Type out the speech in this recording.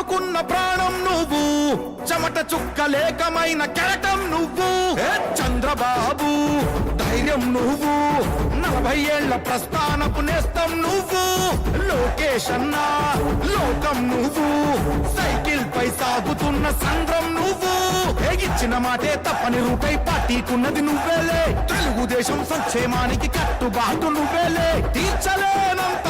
రంగు ప్రాణం నువ్వు. చెమట చుక్క లేకమైన కెరటం నువ్వు. చంద్రబాబు ధైర్యం నువ్వు. నలభై ఏళ్ళ ప్రస్థానపు నేస్తం నువ్వు. లోకేష్ అన్నా లోకం నువ్వు. సైకిల్ పై సాగుతున్న సంద్రం నువ్వు. ఇచ్చిన మాటే తప్పని రూపై పార్టీకున్నది నువ్వేలే. తెలుగుదేశం సంక్షేమానికి కట్టుబాటు నువ్వేలే. తీర్చలేనంత